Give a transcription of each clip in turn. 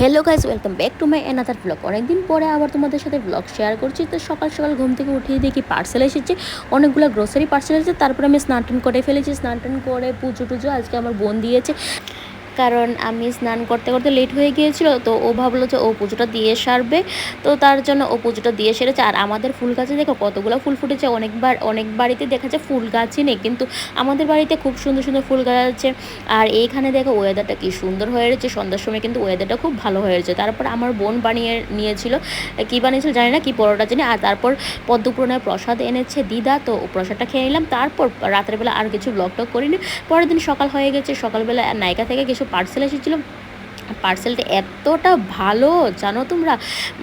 Hello guys welcome back to my another blog অনেকদিন পরে আবার তোমাদের সাথে ব্লগ শেয়ার করছি, তো সকাল সকাল ঘুম থেকে উঠিয়ে দেখি পার্সেল এসেছে, অনেকগুলো গ্রোসারি পার্সেল এসেছে, তারপরে আমি স্নান টান করে ফেলেছি। স্নান টান করে পুজো টুজো আজকে আমার বোন দিয়েছে। কারণ আমি স্নান করতে করতে লেট হয়ে গিয়েছিল, তো ও ভাবলো যে ও পুজোটা দিয়ে সারবে। তো তার জন্য ও পুজোটা দিয়ে সেরেছে। আর আমাদের ফুল গাছে দেখো কতগুলো ফুল ফুটেছে। অনেকবার, অনেক বাড়িতে দেখা যায় ফুল গাছই নেই, কিন্তু আমাদের বাড়িতে খুব সুন্দর সুন্দর ফুল গাছ আছে। আর এইখানে দেখো ওয়েদারটা কি সুন্দর হয়ে রয়েছে। সন্ধ্যার সময় কিন্তু ওয়েদারটা খুব ভালো হয়ে রয়েছে। তারপর আমার বোন বানিয়ে নিয়েছিল, কী বানিয়েছিল জানি না, কি পরোটা জানি। আর তারপর পদ্মপুরণের প্রসাদ এনেছে দিদা, তো প্রসাদটা খেয়ে নিলাম। তারপর রাতের বেলা আর কিছু ব্লগ টক করিনি। পরের দিন সকাল হয়ে গেছে। সকালবেলা নায়িকা থেকে কিছু পার্সেল এসেছিল। পার্সেলটা এতটা ভালো জানো তোমরা?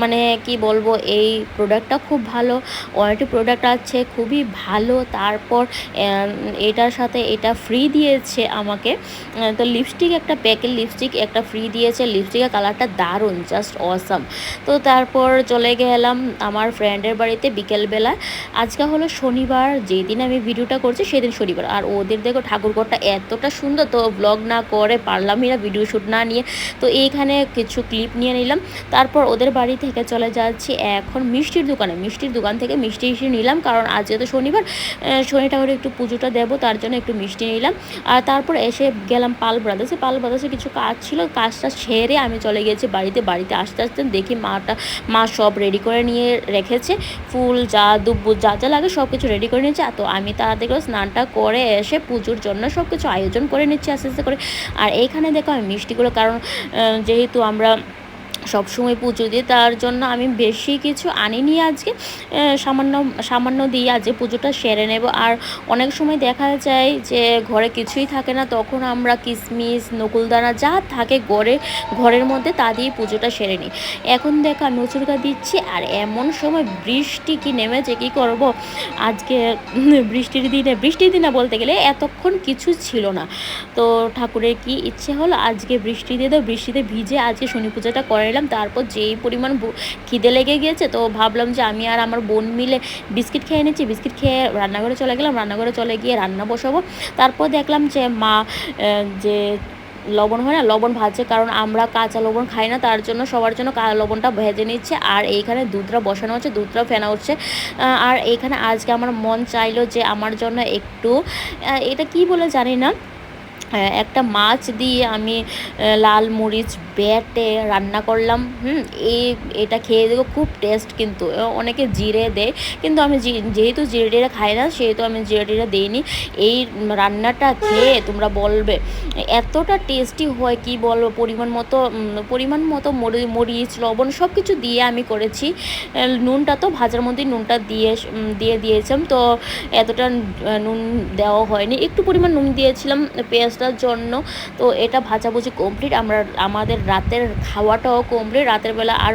মানে কি বলব, এই প্রোডাক্টটা খুব ভালো ওয়ারেন্টি প্রোডাক্ট আছে, খুবই ভালো, তারপর এটার সাথে এটা ফ্রি দিয়েছে আমাকে। তো লিপস্টিক একটা প্যাকেট লিপস্টিক একটা ফ্রি দিয়েছে লিপস্টিকের কালারটা দারুণ জাস্ট অসাম তো তারপর চলে গেলাম আমার ফ্রেন্ডের বাড়িতে বিকেলবেলা আজকে হলো শনিবার, যেদিন আমি ভিডিওটা করছি সেদিন শনিবার। আর ওদের দেখো ঠাকুরঘরটা এতটা সুন্দর, তো ব্লগ না করে পারলামই না ভিডিও শ্যুট না নিয়ে। তো এইখানে কিছু ক্লিপ নিয়ে নিলাম। তারপর ওদের বাড়ি থেকে চলে যাচ্ছি এখন মিষ্টির দোকানে। মিষ্টির দোকান থেকে মিষ্টি এসে নিলাম, কারণ আজ যেহেতু শনিবার শনি ঠাকুরে একটু পুজোটা দেবো, তার জন্য একটু মিষ্টি নিলাম। আর তারপর এসে গেলাম পাল ব্রাদার্সে পাল ব্রাদার্সে কিছু কাজ ছিল, কাজটা সেরে আমি চলে গেছি বাড়িতে। বাড়িতে আসতে আসতে দেখি মাটা, মা সব রেডি করে নিয়ে রেখেছে। ফুল যা দুব্বু যা যা লাগে সব কিছু রেডি করে নিয়েছে। তো আমি তাড়াতাড়ি স্নানটা করে এসে পুজোর জন্য সব কিছু আয়োজন করে নিচ্ছি আস্তে আস্তে করে। আর এইখানে দেখো আমি মিষ্টিগুলো, কারণ যেহেতু আমরা সবসময় পুজো দিই। তার জন্য আমি বেশি কিছু আনিনি আজকে। সামান্য সামান্য দিয়ে আজকে পুজোটা সেরে নেব। আর অনেক সময় দেখা যায় যে ঘরে কিছুই থাকে না, তখন আমরা কিশমিশ নকুলদানা যা থাকে ঘরে ঘরের মধ্যে তা দিয়ে পুজোটা সেরে নিই। এখন দেখো, আমি উচুরকা দিচ্ছি, আর এমন সময় বৃষ্টি কি নেমেছে, কি করব? আজকে বৃষ্টির দিনে বৃষ্টির দিনে বলতে গেলে এতক্ষণ কিছু ছিল না। তো ঠাকুরের কি ইচ্ছে হলো? আজকে বৃষ্টি দিয়ে দাও, বৃষ্টিতে ভিজে আজকে শনি পূজাটা করে নিলাম তারপর যেই পরিমাণ খিদে লেগে গিয়েছে, তো ভাবলাম যে আমি আর আমার বোন মিলে বিস্কিট খেয়ে নিচ্ছি বিস্কিট খেয়ে রান্নাঘরে চলে গেলাম, রান্নাঘরে চলে গিয়ে রান্না বসাবো। তারপর দেখলাম যে মা যে লবণ হয় না, লবণ ভাজছে, কারণ আমরা কাঁচা লবণ খাই না, তার জন্য সবার জন্য লবণটা ভেজে নিচ্ছে। আর এইখানে দুধটা বসানো হচ্ছে, দুধটা ফেনা হচ্ছে আর এইখানে আজকে আমার মন চাইলো যে আমার জন্য একটু এটা কি বলে জানি না। একটা মাছ দিয়ে আমি লাল মরিচ বেটে রান্না করলাম, হুম এই এটা খেয়ে দেখো খুব টেস্ট কিন্তু অনেকে জিরে দেয়, কিন্তু আমি যেহেতু জিরে টিরে খাই না, সেহেতু আমি জিরে টিরে দিইনি, এই রান্নাটা খেয়ে তোমরা বলবে, এতটা টেস্টি হয় কি বলব, পরিমাণ মতো পরিমাণ মতো মরিচ, লবণ সব কিছু দিয়ে আমি করেছি নুনটা তো ভাজার মধ্যে নুনটা দিয়ে দিয়ে দিয়েছিলাম, তো এতটা নুন দেওয়া হয়নি, একটু পরিমাণ নুন দিয়েছিলাম পেঁয়াজটার জন্য। তো এটা ভাজাভুজি কমপ্লিট আমরা আমাদের রাতের খাওয়াটাও কমপ্লিট রাতের বেলা আর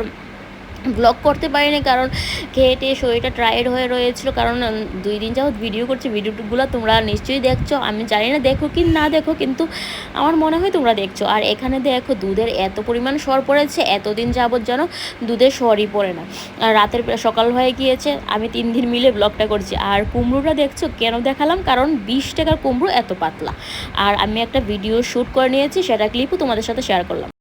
ব্লগ করতে পারিনি কারণ খেয়ে টেয়ে শরীরটা টায়ার্ড হয়ে রয়েছিল। কারণ দুই দিন যাবত ভিডিও করছি ভিডিওগুলো তোমরা নিশ্চয়ই দেখছ। আমি জানি না দেখো কি না দেখো, কিন্তু আমার মনে হয় তোমরা দেখছ। আর এখানে দেখো, দুধের এত পরিমাণ সর পড়েছে, এতদিন যাবত যেন দুধের সরই পড়ে না। আর রাতের সকাল হয়ে গিয়েছে, আমি তিন দিন মিলে ব্লগটা করছি। আর কুমড়োটা দেখছ? কেন দেখালাম? কারণ বিশ টাকার কুমড়ো এত পাতলা। আর আমি একটা ভিডিও শ্যুট করে নিয়েছি, সেটা ক্লিপও তোমাদের সাথে শেয়ার করলাম।